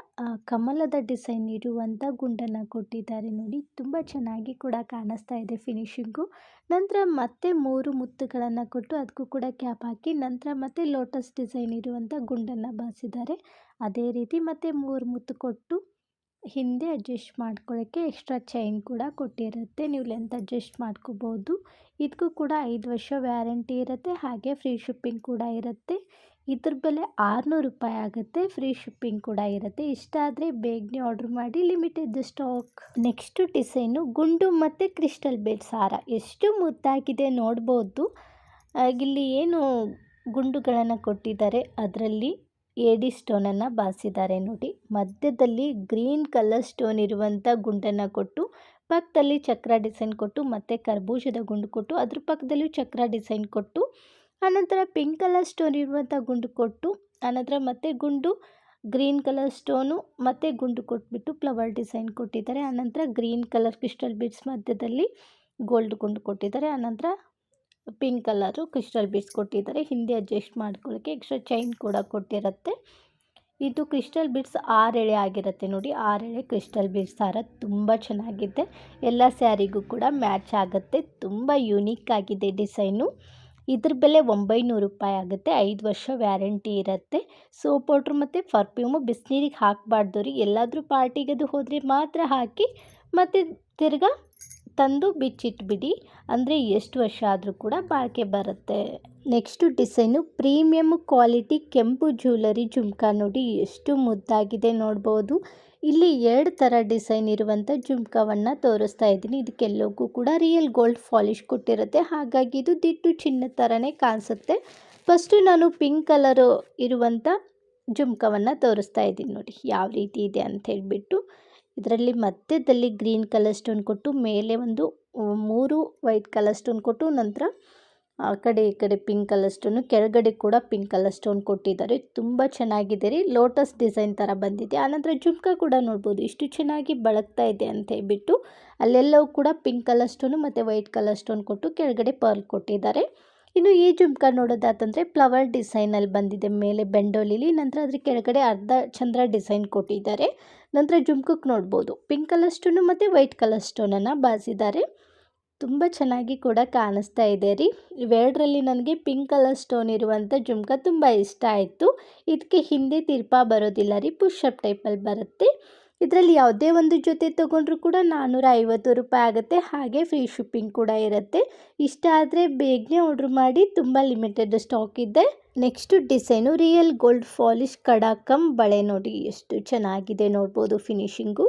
ಕಮಲದ ಡಿಸೈನ್ ಇರುವಂಥ ಗುಂಡನ್ನು ಕೊಟ್ಟಿದ್ದಾರೆ ನೋಡಿ. ತುಂಬ ಚೆನ್ನಾಗಿ ಕೂಡ ಕಾಣಿಸ್ತಾ ಇದೆ ಫಿನಿಶಿಂಗು ನಂತರ ಮತ್ತೆ ಮೂರು ಮುತ್ತುಗಳನ್ನು ಕೊಟ್ಟು ಅದಕ್ಕೂ ಕೂಡ ಕ್ಯಾಪ್ ಹಾಕಿ ನಂತರ ಮತ್ತೆ ಲೋಟಸ್ ಡಿಸೈನ್ ಇರುವಂಥ ಗುಂಡನ್ನು ಬಳಸಿದ್ದಾರೆ ಅದೇ ರೀತಿ ಮತ್ತೆ ಮೂರು ಮುತ್ತು ಕೊಟ್ಟು ಹಿಂದೆ ಅಡ್ಜಸ್ಟ್ ಮಾಡ್ಕೊಳ್ಳೋಕ್ಕೆ ಎಕ್ಸ್ಟ್ರಾ ಚೈನ್ ಕೂಡ ಕೊಟ್ಟಿರುತ್ತೆ. ನೀವು ಲೆಂತ್ ಅಡ್ಜಸ್ಟ್ ಮಾಡ್ಕೋಬೋದು. ಇದಕ್ಕೂ ಕೂಡ ಐದು ವರ್ಷ ವ್ಯಾರಂಟಿ ಇರುತ್ತೆ. ಹಾಗೆ ಫ್ರೀ ಶಿಪ್ಪಿಂಗ್ ಕೂಡ ಇರುತ್ತೆ. ಇದ್ರ ಬೆಲೆ ಆರುನೂರು ರೂಪಾಯಿ ಆಗುತ್ತೆ. ಫ್ರೀ ಶಿಪ್ಪಿಂಗ್ ಕೂಡ ಇರುತ್ತೆ. ಇಷ್ಟ ಆದರೆ ಬೇಗನೆ ಆರ್ಡ್ರ್ ಮಾಡಿ ಲಿಮಿಟೆಡ್ ಸ್ಟಾಕ್ ನೆಕ್ಸ್ಟ್ ಡಿಸೈನು ಗುಂಡು ಮತ್ತು ಕ್ರಿಸ್ಟಲ್ ಬೇಡ್ ಸಾರ. ಎಷ್ಟು ಮುದ್ದಾಗಿದೆ ನೋಡ್ಬೋದು. ಇಲ್ಲಿ ಏನು ಗುಂಡುಗಳನ್ನು ಕೊಟ್ಟಿದ್ದಾರೆ ಅದರಲ್ಲಿ. ಏಡಿ ಸ್ಟೋನನ್ನು ಬಾಸಿದ್ದಾರೆ ನೋಡಿ, ಮಧ್ಯದಲ್ಲಿ ಗ್ರೀನ್ ಕಲರ್ ಸ್ಟೋನ್ ಇರುವಂಥ ಗುಂಡನ್ನು ಕೊಟ್ಟು, ಪಕ್ಕದಲ್ಲಿ ಚಕ್ರ ಡಿಸೈನ್ ಕೊಟ್ಟು, ಮತ್ತು ಕರ್ಬೂಜದ ಗುಂಡು ಕೊಟ್ಟು, ಅದ್ರ ಪಕ್ಕದಲ್ಲೂ ಚಕ್ರ ಡಿಸೈನ್ ಕೊಟ್ಟು, ಆನಂತರ ಪಿಂಕ್ ಕಲರ್ ಸ್ಟೋನ್ ಇರುವಂಥ ಗುಂಡು ಕೊಟ್ಟು, ಆನಂತರ ಮತ್ತೆ ಗುಂಡು, ಗ್ರೀನ್ ಕಲರ್ ಸ್ಟೋನು, ಮತ್ತು ಗುಂಡು ಕೊಟ್ಬಿಟ್ಟು ಫ್ಲವರ್ ಡಿಸೈನ್ ಕೊಟ್ಟಿದ್ದಾರೆ. ಆನಂತರ ಗ್ರೀನ್ ಕಲರ್ ಕ್ರಿಸ್ಟಲ್ ಬೀಡ್ಸ್ ಮಧ್ಯದಲ್ಲಿ ಗೋಲ್ಡ್ ಗುಂಡು ಕೊಟ್ಟಿದ್ದಾರೆ. ಆನಂತರ ಪಿಂಕ್ ಕಲರು ಕ್ರಿಸ್ಟಲ್ ಬೀಡ್ಸ್ ಕೊಟ್ಟಿದ್ದಾರೆ. ಹಿಂದೆ ಅಡ್ಜಸ್ಟ್ ಮಾಡ್ಕೊಳ್ಳೋಕ್ಕೆ ಎಕ್ಸ್ಟ್ರಾ ಚೈನ್ ಕೂಡ ಕೊಟ್ಟಿರುತ್ತೆ. ಇದು ಕ್ರಿಸ್ಟಲ್ ಬೀಡ್ಸ್ ಆರೆಳೆ ಆಗಿರುತ್ತೆ ನೋಡಿ. ಆರೆಳೆ ಕ್ರಿಸ್ಟಲ್ ಬೀಡ್ಸ್ ಹಾರ ತುಂಬ ಚೆನ್ನಾಗಿದೆ. ಎಲ್ಲ ಸ್ಯಾರಿಗೂ ಕೂಡ ಮ್ಯಾಚ್ ಆಗುತ್ತೆ. ತುಂಬ ಯೂನಿಕ್ ಆಗಿದೆ ಡಿಸೈನು. ಇದ್ರ ಬೆಲೆ ಒಂಬೈನೂರು ರೂಪಾಯಿ ಆಗುತ್ತೆ. ಐದು ವರ್ಷ ವ್ಯಾರಂಟಿ ಇರುತ್ತೆ. ಸೋಪ್ ಪೌಡ್ರ್ ಮತ್ತು ಪರ್ಫ್ಯೂಮು ಬಿಸಿನೀರಿಗೆ ಹಾಕಬಾರ್ದು ರೀ. ಎಲ್ಲಾದರೂ ಅದು ಹೋದರೆ ಮಾತ್ರ ಹಾಕಿ ಮತ್ತು ತಿರ್ಗಾ ತಂದು ಬಿಚ್ಚಿಟ್ಬಿಡಿ. ಅಂದರೆ ಎಷ್ಟು ವರ್ಷ ಆದರೂ ಕೂಡ ಬಾಳಿಕೆ ಬರುತ್ತೆ. ನೆಕ್ಸ್ಟು ಡಿಸೈನು ಪ್ರೀಮಿಯಮ್ ಕ್ವಾಲಿಟಿ ಕೆಂಪು ಜ್ಯುವೆಲರಿ ಜುಮ್ಕಾ ನೋಡಿ ಎಷ್ಟು ಮುದ್ದಾಗಿದೆ ನೋಡ್ಬೋದು. ಇಲ್ಲಿ ಎರಡು ಥರ ಡಿಸೈನ್ ಇರುವಂಥ ಜುಮ್ಕವನ್ನು ತೋರಿಸ್ತಾ ಇದ್ದೀನಿ. ಇದಕ್ಕೆಲ್ಲೋಗೂ ಕೂಡ ರಿಯಲ್ ಗೋಲ್ಡ್ ಫಾಲಿಶ್ ಕೊಟ್ಟಿರುತ್ತೆ. ಹಾಗಾಗಿ ಇದು ದಿಟ್ಟು ಚಿನ್ನ ಥರನೇ ಕಾಣಿಸುತ್ತೆ. ಫಸ್ಟು ನಾನು ಪಿಂಕ್ ಕಲರು ಇರುವಂಥ ಜುಮ್ಕವನ್ನು ತೋರಿಸ್ತಾ ಇದ್ದೀನಿ ನೋಡಿ, ಯಾವ ರೀತಿ ಇದೆ ಅಂತ ಹೇಳಿಬಿಟ್ಟು. ಇದರಲ್ಲಿ ಮಧ್ಯದಲ್ಲಿ ಗ್ರೀನ್ ಕಲರ್ ಸ್ಟೋನ್ ಕೊಟ್ಟು, ಮೇಲೆ ಒಂದು ಮೂರು ವೈಟ್ ಕಲರ್ ಸ್ಟೋನ್ ಕೊಟ್ಟು, ನಂತರ ಆ ಕಡೆ ಈ ಕಡೆ ಪಿಂಕ್ ಕಲರ್ ಸ್ಟೋನು, ಕೆಳಗಡೆ ಕೂಡ ಪಿಂಕ್ ಕಲರ್ ಸ್ಟೋನ್ ಕೊಟ್ಟಿದ್ದಾರೆ. ತುಂಬ ಚೆನ್ನಾಗಿದೆ ರೀ. ಲೋಟಸ್ ಡಿಸೈನ್ ಥರ ಬಂದಿದೆ. ಆನಂತರ ಜುಮ್ಕಾ ಕೂಡ ನೋಡ್ಬೋದು. ಇಷ್ಟು ಚೆನ್ನಾಗಿ ಬಳಕ್ತಾ ಇದೆ ಅಂತ ಹೇಳ್ಬಿಟ್ಟು, ಅಲ್ಲೆಲ್ಲವೂ ಕೂಡ ಪಿಂಕ್ ಕಲರ್ ಸ್ಟೋನು ಮತ್ತು ವೈಟ್ ಕಲರ್ ಸ್ಟೋನ್ ಕೊಟ್ಟು ಕೆಳಗಡೆ ಪರ್ಲ್ ಕೊಟ್ಟಿದ್ದಾರೆ. ಇನ್ನು ಈ ಜುಮ್ಕ ನೋಡೋದಾತಂದರೆ ಫ್ಲವರ್ ಡಿಸೈನಲ್ಲಿ ಬಂದಿದೆ. ಮೇಲೆ ಬೆಂಡೋಲಿಲಿ, ನಂತರ ಅದ್ರ ಕೆಳಗಡೆ ಅರ್ಧ ಚಂದ್ರ ಡಿಸೈನ್ ಕೊಟ್ಟಿದ್ದಾರೆ. ನಂತರ ಜುಮ್ಕಕ್ಕೆ ನೋಡ್ಬೋದು. ಪಿಂಕ್ ಕಲರ್ ಸ್ಟೋನು ಮತ್ತು ವೈಟ್ ಕಲರ್ ಸ್ಟೋನನ್ನು ಬಾಸಿದ್ದಾರೆ ತುಂಬ ಚೆನ್ನಾಗಿ ಕೂಡ ಕಾಣಿಸ್ತಾ ಇದೆ ರೀ. ಇವೆರಡರಲ್ಲಿ ನನಗೆ ಪಿಂಕ್ ಕಲರ್ ಸ್ಟೋನ್ ಇರುವಂಥ ಜುಮ್ಕ ತುಂಬ ಇಷ್ಟ ಆಯಿತು. ಇದಕ್ಕೆ ಹಿಂದೆ ತಿರ್ಪಾ ಬರೋದಿಲ್ಲ ರೀ. ಪುಷಪ್ ಟೈಪಲ್ಲಿ ಬರುತ್ತೆ. ಇದರಲ್ಲಿ ಯಾವುದೇ ಒಂದು ಜೊತೆ ತೊಗೊಂಡ್ರೂ ಕೂಡ ನಾನ್ನೂರ ಐವತ್ತು ರೂಪಾಯಿ ಆಗುತ್ತೆ. ಹಾಗೆ ಫ್ರೀ ಶಿಪ್ಪಿಂಗ್ ಕೂಡ ಇರುತ್ತೆ. ಇಷ್ಟ ಆದರೆ ಬೇಗನೆ ಆರ್ಡ್ರ್ ಮಾಡಿ, ತುಂಬ ಲಿಮಿಟೆಡ್ ಸ್ಟಾಕ್ ಇದೆ. Next design real gold polish ಕಡಾಕಂ ಬಳೆ ನೋಡಿ, ಎಷ್ಟು ಚೆನ್ನಾಗಿದೆ ನೋಡ್ಬೋದು ಫಿನಿಶಿಂಗು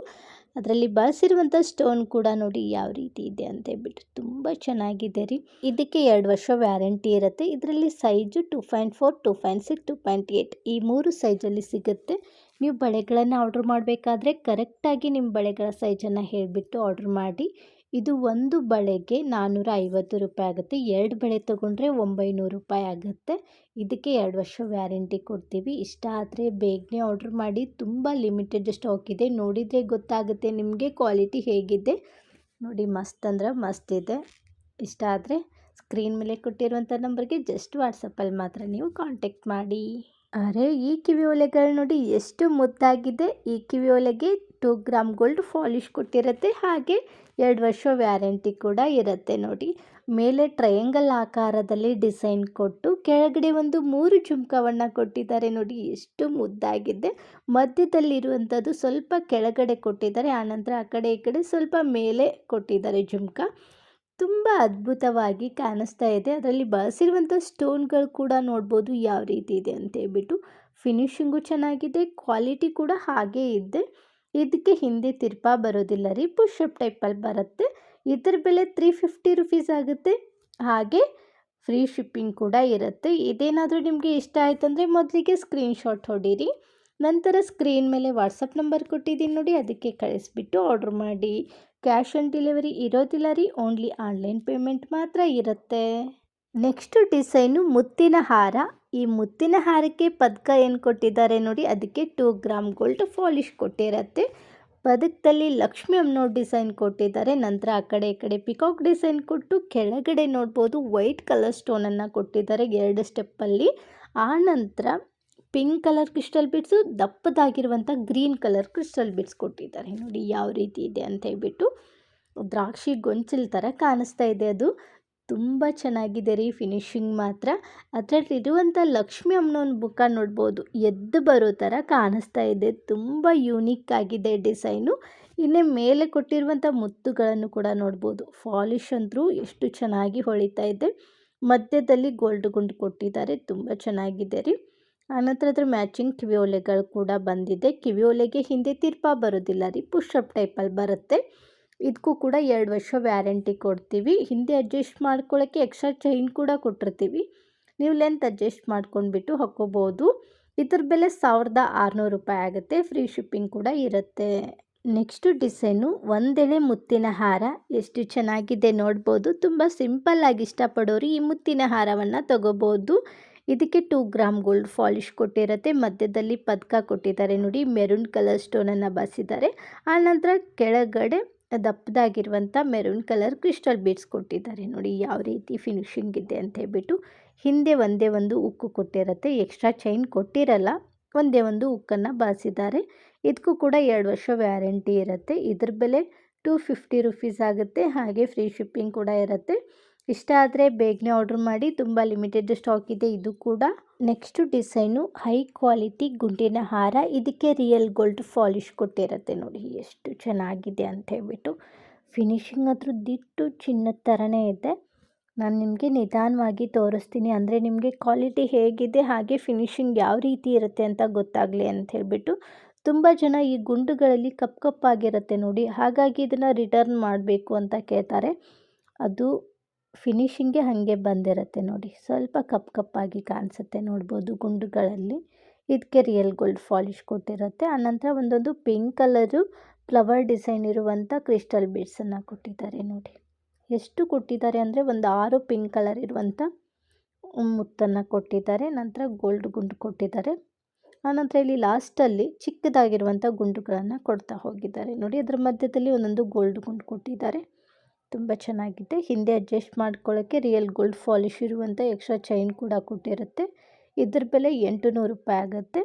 ಅದರಲ್ಲಿ ಬಳಸಿರುವಂಥ ಸ್ಟೋನ್ ಕೂಡ ನೋಡಿ ಯಾವ ರೀತಿ ಇದೆ ಅಂತ ಹೇಳ್ಬಿಟ್ಟು ತುಂಬ ಚೆನ್ನಾಗಿದೆ ರೀ. ಇದಕ್ಕೆ ಎರಡು ವರ್ಷ ವ್ಯಾರಂಟಿ ಇರುತ್ತೆ. ಇದರಲ್ಲಿ size two point four two point six two point eight ಈ ಮೂರು ಸೈಜಲ್ಲಿ ಸಿಗುತ್ತೆ. ನೀವು ಬಳೆಗಳನ್ನು ಆರ್ಡ್ರ್ ಮಾಡಬೇಕಾದ್ರೆ ಕರೆಕ್ಟಾಗಿ ನಿಮ್ಮ ಬಳೆಗಳ ಸೈಜನ್ನು ಹೇಳಿಬಿಟ್ಟು ಆರ್ಡ್ರ್ ಮಾಡಿ. ಇದು ಒಂದು ಬಳೆಗೆ ನಾನ್ನೂರ ಐವತ್ತು ರೂಪಾಯಿ ಆಗುತ್ತೆ. ಎರಡು ಬಳೆ ತೊಗೊಂಡ್ರೆ ಒಂಬೈನೂರು ರೂಪಾಯಿ ಆಗುತ್ತೆ. ಇದಕ್ಕೆ ಎರಡು ವರ್ಷ ವ್ಯಾರಂಟಿ ಕೊಡ್ತೀವಿ. ಇಷ್ಟ ಆದರೆ ಬೇಗನೆ ಆರ್ಡ್ರ್ ಮಾಡಿ. ತುಂಬ ಲಿಮಿಟೆಡ್ ಸ್ಟಾಕ್ ಇದೆ. ನೋಡಿದರೆ ಗೊತ್ತಾಗುತ್ತೆ ನಿಮಗೆ ಕ್ವಾಲಿಟಿ ಹೇಗಿದೆ. ನೋಡಿ ಮಸ್ತ್ ಅಂದ್ರೆ ಮಸ್ತ್ ಇದೆ. ಇಷ್ಟ ಆದರೆ ಸ್ಕ್ರೀನ್ ಮೇಲೆ ಕೊಟ್ಟಿರುವಂಥ ನಂಬರ್ಗೆ ಜಸ್ಟ್ ವಾಟ್ಸಪ್ಪಲ್ಲಿ ಮಾತ್ರ ನೀವು ಕಾಂಟ್ಯಾಕ್ಟ್ ಮಾಡಿ. ಅರೆ, ಈ ಕಿವಿ ಒಲೆಗಳು ನೋಡಿ ಎಷ್ಟು ಮುದ್ದಾಗಿದೆ. ಈ ಕಿವಿ ಒಲೆಗೆ ಟೂ ಗ್ರಾಮ್ ಗೋಲ್ಡ್ ಫಾಲಿಶ್ ಕೊಟ್ಟಿರುತ್ತೆ. ಹಾಗೆ ಎರಡು ವರ್ಷ ವ್ಯಾರಂಟಿ ಕೂಡ ಇರುತ್ತೆ ನೋಡಿ. ಮೇಲೆ ಟ್ರಯಾಂಗಲ್ ಆಕಾರದಲ್ಲಿ ಡಿಸೈನ್ ಕೊಟ್ಟು ಕೆಳಗಡೆ ಒಂದು ಮೂರು ಜುಮ್ಕವನ್ನು ಕೊಟ್ಟಿದ್ದಾರೆ ನೋಡಿ. ಎಷ್ಟು ಮುದ್ದಾಗಿದೆ. ಮಧ್ಯದಲ್ಲಿರುವಂಥದ್ದು ಸ್ವಲ್ಪ ಕೆಳಗಡೆ ಕೊಟ್ಟಿದ್ದಾರೆ. ಆನಂತರ ಆ ಕಡೆ ಈ ಕಡೆ ಸ್ವಲ್ಪ ಮೇಲೆ ಕೊಟ್ಟಿದ್ದಾರೆ ಜುಮ್ಕ ತುಂಬ ಅದ್ಭುತವಾಗಿ ಕಾಣಿಸ್ತಾ ಇದೆ. ಅದರಲ್ಲಿ ಬಳಸಿರುವಂಥ ಸ್ಟೋನ್ಗಳು ಕೂಡ ನೋಡ್ಬೋದು ಯಾವ ರೀತಿ ಇದೆ ಅಂತ ಹೇಳ್ಬಿಟ್ಟು. ಫಿನಿಶಿಂಗು ಚೆನ್ನಾಗಿದೆ, ಕ್ವಾಲಿಟಿ ಕೂಡ ಹಾಗೇ ಇದೆ. ಇದಕ್ಕೆ ಹಿಂದೆ ತಿರ್ಪಾ ಬರೋದಿಲ್ಲ ರೀ ಪುಷಪ್ ಟೈಪಲ್ಲಿ ಬರುತ್ತೆ. ಇದರ ಬೆಲೆ ತ್ರೀ ಫಿಫ್ಟಿ ರುಪೀಸ್ ಆಗುತ್ತೆ. ಹಾಗೆ ಫ್ರೀ ಶಿಪ್ಪಿಂಗ್ ಕೂಡ ಇರುತ್ತೆ. ಇದೇನಾದರೂ ನಿಮಗೆ ಇಷ್ಟ ಆಯ್ತಂದರೆ ಮೊದಲಿಗೆ ಸ್ಕ್ರೀನ್ಶಾಟ್ ಹೊಡೀರಿ. ನಂತರ ಸ್ಕ್ರೀನ್ ಮೇಲೆ ವಾಟ್ಸಪ್ ನಂಬರ್ ಕೊಟ್ಟಿದ್ದೀನಿ ನೋಡಿ, ಅದಕ್ಕೆ ಕಳಿಸ್ಬಿಟ್ಟು ಆರ್ಡ್ರ್ ಮಾಡಿ. ಕ್ಯಾಶ್ ಆನ್ ಡೆಲಿವರಿ ಇರೋದಿಲ್ಲ ರೀ, ಓನ್ಲಿ ಆನ್ಲೈನ್ ಪೇಮೆಂಟ್ ಮಾತ್ರ ಇರುತ್ತೆ. ನೆಕ್ಸ್ಟ್ ಡಿಸೈನು ಮುತ್ತಿನ ಹಾರ. ಈ ಮುತ್ತಿನ ಹಾರಕ್ಕೆ ಪದಕ ಏನು ಕೊಟ್ಟಿದ್ದಾರೆ ನೋಡಿ, ಅದಕ್ಕೆ ಟೂ ಗ್ರಾಮ್ ಗೋಲ್ಡ್ ಫಾಲಿಶ್ ಕೊಟ್ಟಿರತ್ತೆ. ಪದಕದಲ್ಲಿ ಲಕ್ಷ್ಮಿ ಅಮ್ಮನೋ ಡಿಸೈನ್ ಕೊಟ್ಟಿದ್ದಾರೆ. ನಂತರ ಆ ಕಡೆ ಈ ಕಡೆ ಪಿಕಾಕ್ ಡಿಸೈನ್ ಕೊಟ್ಟು ಕೆಳಗಡೆ ನೋಡ್ಬೋದು, ವೈಟ್ ಕಲರ್ ಸ್ಟೋನನ್ನು ಕೊಟ್ಟಿದ್ದಾರೆ ಎರಡು ಸ್ಟೆಪ್ಪಲ್ಲಿ. ಆ ನಂತರ ಪಿಂಕ್ ಕಲರ್ ಕ್ರಿಸ್ಟಲ್ ಬಿಡ್ಸು ದಪ್ಪದಾಗಿರುವಂಥ ಗ್ರೀನ್ ಕಲರ್ ಕ್ರಿಸ್ಟಲ್ ಬಿಡ್ಸ್ ಕೊಟ್ಟಿದ್ದಾರೆ. ನೋಡಿ ಯಾವ ರೀತಿ ಇದೆ ಅಂತ ಹೇಳ್ಬಿಟ್ಟು ದ್ರಾಕ್ಷಿ ಗೊಂಚಲ್ ಥರ ಕಾಣಿಸ್ತಾ ಇದೆ ಅದು. ತುಂಬ ಚೆನ್ನಾಗಿದೆ ರೀ ಫಿನಿಶಿಂಗ್ ಮಾತ್ರ. ಅದರಲ್ಲಿರುವಂಥ ಲಕ್ಷ್ಮಿ ಅಮ್ಮನ ಬುಕ್ಕ ನೋಡ್ಬೋದು, ಎದ್ದು ಬರೋ ಥರ ಕಾಣಿಸ್ತಾ ಇದೆ. ತುಂಬ ಯೂನಿಕ್ ಆಗಿದೆ ಡಿಸೈನು. ಇನ್ನೇ ಮೇಲೆ ಕೊಟ್ಟಿರುವಂಥ ಮುತ್ತುಗಳನ್ನು ಕೂಡ ನೋಡ್ಬೋದು. ಫಾಲಿಶ್ ಅಂದರೂ ಎಷ್ಟು ಚೆನ್ನಾಗಿ ಹೊಳಿತಾ ಇದೆ. ಮಧ್ಯದಲ್ಲಿ ಗೋಲ್ಡ್ ಗುಂಡು ಕೊಟ್ಟಿದ್ದಾರೆ. ತುಂಬ ಚೆನ್ನಾಗಿದೆ ರೀ. ಆನಂತರ ಅದ್ರ ಮ್ಯಾಚಿಂಗ್ ಕಿವಿಯೋಲೆಗಳು ಕೂಡ ಬಂದಿದೆ. ಕಿವಿಯೋಲೆಗೆ ಹಿಂದೆ ತಿರ್ಪಾ ಬರೋದಿಲ್ಲ ರೀ ಪುಷಪ್ ಟೈಪಲ್ಲಿ ಬರುತ್ತೆ. ಇದಕ್ಕೂ ಕೂಡ ಎರಡು ವರ್ಷ ವ್ಯಾರಂಟಿ ಕೊಡ್ತೀವಿ. ಹಿಂದೆ ಅಡ್ಜಸ್ಟ್ ಮಾಡ್ಕೊಳ್ಳೋಕ್ಕೆ ಎಕ್ಸ್ಟ್ರಾ ಚೈನ್ ಕೂಡ ಕೊಟ್ಟಿರ್ತೀವಿ. ನೀವು ಲೆಂತ್ ಅಡ್ಜಸ್ಟ್ ಮಾಡ್ಕೊಂಡ್ಬಿಟ್ಟು ಹಾಕ್ಕೋಬೋದು. ಇದ್ರ ಬೆಲೆ ಸಾವಿರದ ಆರುನೂರು ರೂಪಾಯಿ ಆಗುತ್ತೆ. ಫ್ರೀ ಶಿಪ್ಪಿಂಗ್ ಕೂಡ ಇರುತ್ತೆ. ನೆಕ್ಸ್ಟು ಡಿಸೈನು ಒಂದೆಳೆ ಮುತ್ತಿನ ಹಾರ. ಎಷ್ಟು ಚೆನ್ನಾಗಿದೆ ನೋಡ್ಬೋದು. ತುಂಬ ಸಿಂಪಲ್ಲಾಗಿ ಇಷ್ಟಪಡೋರು ಈ ಮುತ್ತಿನ ಹಾರವನ್ನು ತಗೋಬೋದು. ಇದಕ್ಕೆ ಟೂ ಗ್ರಾಮ್ ಗೋಲ್ಡ್ ಫಾಲಿಶ್ ಕೊಟ್ಟಿರುತ್ತೆ. ಮಧ್ಯದಲ್ಲಿ ಪದಕ ಕೊಟ್ಟಿದ್ದಾರೆ. ನೋಡಿ ಮೆರೂನ್ ಕಲರ್ ಸ್ಟೋನನ್ನು ಬಸಿದ್ದಾರೆ. ಆನಂತರ ಕೆಳಗಡೆ ದಪ್ಪದಾಗಿರುವಂಥ ಮೆರೂನ್ ಕಲರ್ ಕ್ರಿಸ್ಟಲ್ ಬೀಡ್ಸ್ ಕೊಟ್ಟಿದ್ದಾರೆ. ನೋಡಿ, ಯಾವ ರೀತಿ ಫಿನಿಶಿಂಗ್ ಇದೆ ಅಂತ ಹೇಳ್ಬಿಟ್ಟು ಹಿಂದೆ ಒಂದೇ ಒಂದು ಉಕ್ಕು ಕೊಟ್ಟಿರುತ್ತೆ. ಎಕ್ಸ್ಟ್ರಾ ಚೈನ್ ಕೊಟ್ಟಿರಲ್ಲ, ಒಂದೇ ಒಂದು ಉಕ್ಕನ್ನು ಬಾಸಿದ್ದಾರೆ. ಇದಕ್ಕೂ ಕೂಡ ಎರಡು ವರ್ಷ ವ್ಯಾರಂಟಿ ಇರುತ್ತೆ. ಇದ್ರ ಬೆಲೆ ಟೂ ಫಿಫ್ಟಿ ರುಪೀಸ್ ಆಗುತ್ತೆ. ಹಾಗೆ ಫ್ರೀ ಶಿಪ್ಪಿಂಗ್ ಕೂಡ ಇರುತ್ತೆ. ಇಷ್ಟ ಆದರೆ ಬೇಗನೆ ಆರ್ಡ್ರ್ ಮಾಡಿ, ತುಂಬ ಲಿಮಿಟೆಡ್ ಸ್ಟಾಕ್ ಇದೆ ಇದು ಕೂಡ. ನೆಕ್ಸ್ಟ್ ಡಿಸೈನು ಹೈ ಕ್ವಾಲಿಟಿ ಗುಂಡಿನ ಹಾರ. ಇದಕ್ಕೆ ರಿಯಲ್ ಗೋಲ್ಡ್ ಫಾಲಿಶ್ ಕೊಟ್ಟಿರುತ್ತೆ ನೋಡಿ, ಎಷ್ಟು ಚೆನ್ನಾಗಿದೆ ಅಂತ ಹೇಳ್ಬಿಟ್ಟು. ಫಿನಿಶಿಂಗ್ ಅದ್ರ ದಿಟ್ಟು ಚಿನ್ನದ ಥರನೇ ಇದೆ. ನಾನು ನಿಮಗೆ ನಿಧಾನವಾಗಿ ತೋರಿಸ್ತೀನಿ. ಅಂದರೆ ನಿಮಗೆ ಕ್ವಾಲಿಟಿ ಹೇಗಿದೆ, ಹಾಗೆ ಫಿನಿಶಿಂಗ್ ಯಾವ ರೀತಿ ಇರುತ್ತೆ ಅಂತ ಗೊತ್ತಾಗಲಿ ಅಂತ ಹೇಳಿಬಿಟ್ಟು. ತುಂಬ ಜನ ಈ ಗುಂಡುಗಳಲ್ಲಿ ಕಪ್ಪು ಕಪ್ಪಾಗಿರುತ್ತೆ ನೋಡಿ, ಹಾಗಾಗಿ ಇದನ್ನು ರಿಟರ್ನ್ ಮಾಡಬೇಕು ಅಂತ ಕೇಳ್ತಾರೆ. ಅದು ಫಿನಿಶಿಂಗೇ ಹಾಗೆ ಬಂದಿರುತ್ತೆ ನೋಡಿ. ಸ್ವಲ್ಪ ಕಪ್ಪು ಕಪ್ಪಾಗಿ ಕಾಣಿಸುತ್ತೆ ನೋಡ್ಬೋದು ಗುಂಡುಗಳಲ್ಲಿ. ಇದಕ್ಕೆ ರಿಯಲ್ ಗೋಲ್ಡ್ ಫಾಲಿಶ್ ಕೊಟ್ಟಿರುತ್ತೆ. ಆನಂತರ ಒಂದೊಂದು ಪಿಂಕ್ ಕಲರು ಫ್ಲವರ್ ಡಿಸೈನ್ ಇರುವಂಥ ಕ್ರಿಸ್ಟಲ್ ಬೀಡ್ಸನ್ನು ಕೊಟ್ಟಿದ್ದಾರೆ ನೋಡಿ. ಎಷ್ಟು ಕೊಟ್ಟಿದ್ದಾರೆ ಅಂದರೆ ಒಂದು ಆರು ಪಿಂಕ್ ಕಲರ್ ಇರುವಂಥ ಮುತ್ತನ್ನು ಕೊಟ್ಟಿದ್ದಾರೆ. ನಂತರ ಗೋಲ್ಡ್ ಗುಂಡು ಕೊಟ್ಟಿದ್ದಾರೆ. ಆನಂತರ ಇಲ್ಲಿ ಲಾಸ್ಟಲ್ಲಿ ಚಿಕ್ಕದಾಗಿರುವಂಥ ಗುಂಡುಗಳನ್ನು ಕೊಡ್ತಾ ಹೋಗಿದ್ದಾರೆ ನೋಡಿ. ಅದರ ಮಧ್ಯದಲ್ಲಿ ಒಂದೊಂದು ಗೋಲ್ಡ್ ಗುಂಡು ಕೊಟ್ಟಿದ್ದಾರೆ. ತುಂಬ ಚೆನ್ನಾಗಿದೆ. ಹಿಂದೆ ಅಡ್ಜಸ್ಟ್ ಮಾಡ್ಕೊಳ್ಳೋಕ್ಕೆ ರಿಯಲ್ ಗೋಲ್ಡ್ ಫಾಲಿಶ್ ಇರುವಂಥ ಎಕ್ಸ್ಟ್ರಾ ಚೈನ್ ಕೂಡ ಕೊಟ್ಟಿರುತ್ತೆ. ಇದ್ರ ಬೆಲೆ ಎಂಟು ನೂರು ರೂಪಾಯಿ ಆಗುತ್ತೆ.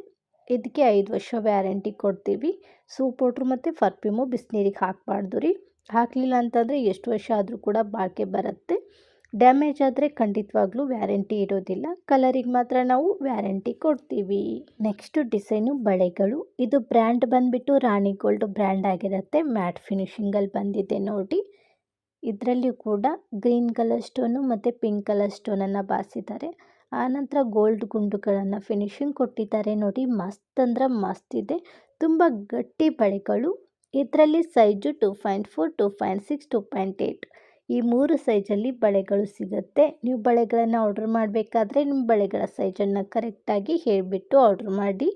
ಇದಕ್ಕೆ ಐದು ವರ್ಷ ವ್ಯಾರಂಟಿ ಕೊಡ್ತೀವಿ. ಸೂಪ್ ಪೌಡ್ರು ಮತ್ತು ಪರ್ಫ್ಯೂಮು ಬಿಸಿನೀರಿಗೆ ಹಾಕಬಾರ್ದು ರೀ. ಹಾಕಲಿಲ್ಲ ಅಂತಂದರೆ ಎಷ್ಟು ವರ್ಷ ಆದರೂ ಕೂಡ ಬಾಳಿಕೆ ಬರುತ್ತೆ. ಡ್ಯಾಮೇಜ್ ಆದರೆ ಖಂಡಿತವಾಗ್ಲೂ ವ್ಯಾರಂಟಿ ಇರೋದಿಲ್ಲ. ಕಲರಿಗೆ ಮಾತ್ರ ನಾವು ವ್ಯಾರಂಟಿ ಕೊಡ್ತೀವಿ. ನೆಕ್ಸ್ಟು ಡಿಸೈನು ಬಳೆಗಳು. ಇದು ಬ್ರ್ಯಾಂಡ್ ಬಂದುಬಿಟ್ಟು ರಾಣಿ ಗೋಲ್ಡ್ ಬ್ರ್ಯಾಂಡ್ ಆಗಿರುತ್ತೆ. ಮ್ಯಾಟ್ ಫಿನಿಷಿಂಗಲ್ಲಿ ಬಂದಿದೆ ನೋಡಿ. ಇದರಲ್ಲಿಯೂ ಕೂಡ ಗ್ರೀನ್ ಕಲರ್ ಸ್ಟೋನು ಮತ್ತು ಪಿಂಕ್ ಕಲರ್ ಸ್ಟೋನನ್ನು ಬಾರಿಸಿದ್ದಾರೆ. ಆನಂತರ ಗೋಲ್ಡ್ ಗುಂಡುಗಳನ್ನು ಫಿನಿಶಿಂಗ್ ಕೊಟ್ಟಿದ್ದಾರೆ ನೋಡಿ, ಮಸ್ತ್ ಅಂದ್ರೆ ಮಸ್ತ್ ಇದೆ. ತುಂಬ ಗಟ್ಟಿ ಬಳೆಗಳು. ಇದರಲ್ಲಿ size two point four, two point six, two point eight ಈ ಮೂರು ಸೈಜಲ್ಲಿ ಬಳೆಗಳು ಸಿಗುತ್ತೆ. ನೀವು ಬಳೆಗಳನ್ನು ಆರ್ಡ್ರ್ ಮಾಡಬೇಕಾದ್ರೆ ನಿಮ್ಮ ಬಳೆಗಳ ಸೈಜನ್ನು ಕರೆಕ್ಟಾಗಿ ಹೇಳಿಬಿಟ್ಟು ಆರ್ಡ್ರ್ ಮಾಡಿ.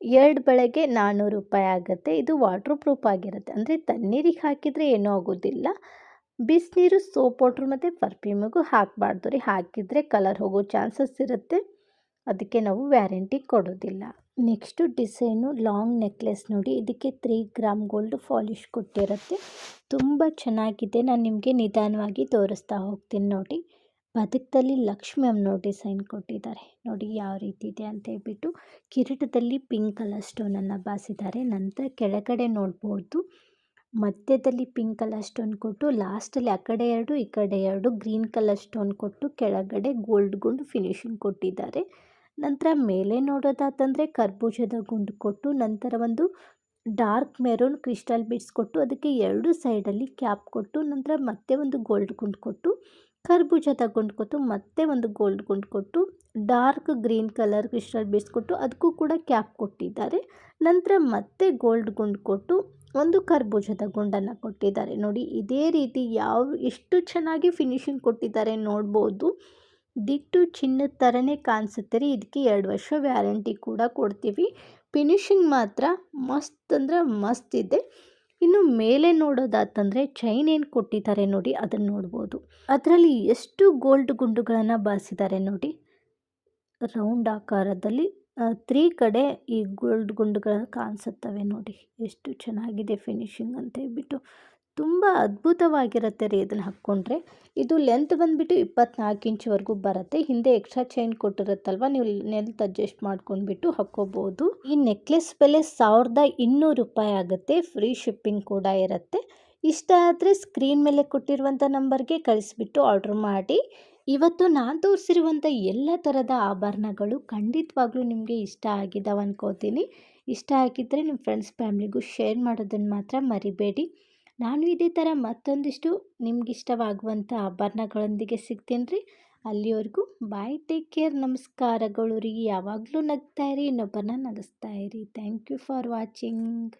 ಎರಡು ಬಳೆಗೆ ನಾನ್ನೂರು ರೂಪಾಯಿ ಆಗುತ್ತೆ. ಇದು ವಾಟ್ರ್ ಪ್ರೂಫ್ ಆಗಿರುತ್ತೆ. ಅಂದರೆ ತಣ್ಣೀರಿಗೆ ಹಾಕಿದರೆ ಏನೂ ಆಗೋದಿಲ್ಲ. ಬಿಸಿನೀರು ಸೋಪ್ ಪೌಡ್ರ್ ಮತ್ತು ಪರ್ಫ್ಯೂಮಿಗೂ ಹಾಕಬಾರ್ದು ರೀ. ಹಾಕಿದರೆ ಕಲರ್ ಹೋಗೋ ಚಾನ್ಸಸ್ ಇರುತ್ತೆ. ಅದಕ್ಕೆ ನಾವು ವ್ಯಾರಂಟಿ ಕೊಡೋದಿಲ್ಲ. ನೆಕ್ಸ್ಟು ಡಿಸೈನು ಲಾಂಗ್ ನೆಕ್ಲೆಸ್ ನೋಡಿ. ಇದಕ್ಕೆ ತ್ರೀ ಗ್ರಾಮ್ ಗೋಲ್ಡ್ ಫಾಲಿಶ್ ಕೊಟ್ಟಿರುತ್ತೆ. ತುಂಬ ಚೆನ್ನಾಗಿದೆ. ನಾನು ನಿಮಗೆ ನಿಧಾನವಾಗಿ ತೋರಿಸ್ತಾ ಹೋಗ್ತೀನಿ ನೋಡಿ. ಬದುಕದಲ್ಲಿ ಲಕ್ಷ್ಮಿ ಅನ್ನೋ ಡಿಸೈನ್ ಕೊಟ್ಟಿದ್ದಾರೆ. ನೋಡಿ ಯಾವ ರೀತಿ ಇದೆ ಅಂತ ಹೇಳ್ಬಿಟ್ಟು ಕಿರೀಟದಲ್ಲಿ ಪಿಂಕ್ ಕಲರ್ ಸ್ಟೋನನ್ನು ಬಾಸಿದ್ದಾರೆ. ನಂತರ ಕೆಳಗಡೆ ನೋಡ್ಬೋದು. ಮಧ್ಯದಲ್ಲಿ ಪಿಂಕ್ ಕಲರ್ ಸ್ಟೋನ್ ಕೊಟ್ಟು, ಲಾಸ್ಟಲ್ಲಿ ಆ ಕಡೆ ಎರಡು, ಈ ಕಡೆ ಎರಡು, ಗ್ರೀನ್ ಕಲರ್ ಸ್ಟೋನ್ ಕೊಟ್ಟು, ಕೆಳಗಡೆ ಗೋಲ್ಡ್ ಗುಂಡು ಫಿನಿಶಿಂಗ್ ಕೊಟ್ಟಿದ್ದಾರೆ. ನಂತರ ಮೇಲೆ ನೋಡೋದಾತಂದರೆ ಕರ್ಬೂಜದ ಗುಂಡು ಕೊಟ್ಟು, ನಂತರ ಒಂದು ಡಾರ್ಕ್ ಮೆರೂನ್ ಕ್ರಿಸ್ಟಲ್ ಬಿಡ್ಸ್ ಕೊಟ್ಟು, ಅದಕ್ಕೆ ಎರಡು ಸೈಡಲ್ಲಿ ಕ್ಯಾಪ್ ಕೊಟ್ಟು, ನಂತರ ಮತ್ತೆ ಒಂದು ಗೋಲ್ಡ್ ಗುಂಡು ಕೊಟ್ಟು ಕರ್ಬೂಜದ ಗುಂಡು ಕೊಟ್ಟು ಮತ್ತೆ ಒಂದು ಗೋಲ್ಡ್ ಗುಂಡು ಕೊಟ್ಟು dark green colour crystal beads ಕೊಟ್ಟು ಅದಕ್ಕೂ ಕೂಡ ಕ್ಯಾಪ್ ಕೊಟ್ಟಿದ್ದಾರೆ. ನಂತರ ಮತ್ತೆ ಗೋಲ್ಡ್ ಗುಂಡು ಕೊಟ್ಟು ಒಂದು ಕರ್ಬೂಜದ ಗುಂಡನ್ನು ಕೊಟ್ಟಿದ್ದಾರೆ. ನೋಡಿ, ಇದೇ ರೀತಿ ಯಾವ, ಎಷ್ಟು ಚೆನ್ನಾಗಿ ಫಿನಿಶಿಂಗ್ ಕೊಟ್ಟಿದ್ದಾರೆ ನೋಡ್ಬೋದು. ದಿಟ್ಟು ಚಿನ್ನದ ಥರನೇ ಕಾಣಿಸುತ್ತೆ ರೀ. ಇದಕ್ಕೆ ಎರಡು ವರ್ಷ ವ್ಯಾರಂಟಿ ಕೂಡ ಕೊಡ್ತೀವಿ. ಫಿನಿಶಿಂಗ್ ಮಾತ್ರ ಮಸ್ತ್ ಅಂದರೆ ಮಸ್ತ್ ಇದೆ. ಇನ್ನು ಮೇಲೆ ನೋಡೋದಾತಂದರೆ ಚೈನ್ ಏನು ಕೊಟ್ಟಿದ್ದಾರೆ ನೋಡಿ ಅದನ್ನು ನೋಡ್ಬೋದು. ಅದರಲ್ಲಿ ಎಷ್ಟು ಗೋಲ್ಡ್ ಗುಂಡುಗಳನ್ನು ಬಾರಿಸಿದ್ದಾರೆ ನೋಡಿ. ರೌಂಡ್ ಆಕಾರದಲ್ಲಿ ತ್ರೀ ಕಡೆ ಈ ಗೋಲ್ಡ್ ಗುಂಡುಗಳು ಕಾಣಿಸುತ್ತವೆ ನೋಡಿ. ಎಷ್ಟು ಚೆನ್ನಾಗಿದೆ ಫಿನಿಶಿಂಗ್ ಅಂತ ಹೇಳ್ಬಿಟ್ಟು. ತುಂಬ ಅದ್ಭುತವಾಗಿರುತ್ತೆ ರೀ ಇದನ್ನು ಹಾಕ್ಕೊಂಡ್ರೆ. ಇದು ಲೆಂತ್ ಬಂದುಬಿಟ್ಟು ಇಪ್ಪತ್ನಾಲ್ಕು ಇಂಚ್ವರೆಗೂ ಬರುತ್ತೆ. ಹಿಂದೆ ಎಕ್ಸ್ಟ್ರಾ ಚೈನ್ ಕೊಟ್ಟಿರುತ್ತಲ್ವ, ನೀವು ನೆಲ್ತ್ ಅಡ್ಜಸ್ಟ್ ಮಾಡ್ಕೊಂಡ್ಬಿಟ್ಟು ಹಾಕ್ಕೋಬೋದು. ಈ ನೆಕ್ಲೆಸ್ ಬೆಲೆ ಸಾವಿರದ ಇನ್ನೂರು ರೂಪಾಯಿ ಆಗುತ್ತೆ. ಫ್ರೀ ಶಿಪ್ಪಿಂಗ್ ಕೂಡ ಇರುತ್ತೆ. ಇಷ್ಟ ಆದರೆ ಸ್ಕ್ರೀನ್ ಮೇಲೆ ಕೊಟ್ಟಿರುವಂಥ ನಂಬರ್ಗೆ ಕಳಿಸ್ಬಿಟ್ಟು ಆರ್ಡ್ರ್ ಮಾಡಿ. ಇವತ್ತು ನಾನು ತೋರಿಸಿರುವಂಥ ಎಲ್ಲ ಥರದ ಆಭರಣಗಳು ಖಂಡಿತವಾಗ್ಲೂ ನಿಮಗೆ ಇಷ್ಟ ಆಗಿದ್ದಾವೆ ಅನ್ಕೋತೀನಿ. ಇಷ್ಟ ಆಗಿದ್ದರೆ ನಿಮ್ಮ ಫ್ರೆಂಡ್ಸ್ ಫ್ಯಾಮ್ಲಿಗೂ ಶೇರ್ ಮಾಡೋದನ್ನು ಮಾತ್ರ ಮರಿಬೇಡಿ. ನಾನು ಇದೇ ಥರ ಮತ್ತೊಂದಿಷ್ಟು ನಿಮಗಿಷ್ಟವಾಗುವಂಥ ಆಭರಣಗಳೊಂದಿಗೆ ಸಿಗ್ತೀನಿ ರೀ. ಅಲ್ಲಿವರೆಗೂ ಬಾಯ್, ಟೇಕ್ ಕೇರ್, ನಮಸ್ಕಾರಗಳು ರೀ. ಯಾವಾಗಲೂ ನಗ್ತಾಯಿರಿ ಇರಿ, ಇನ್ನೊಬ್ಬರನ್ನ ನಗಿಸ್ತಾ ಇರಿ. Thank you for watching.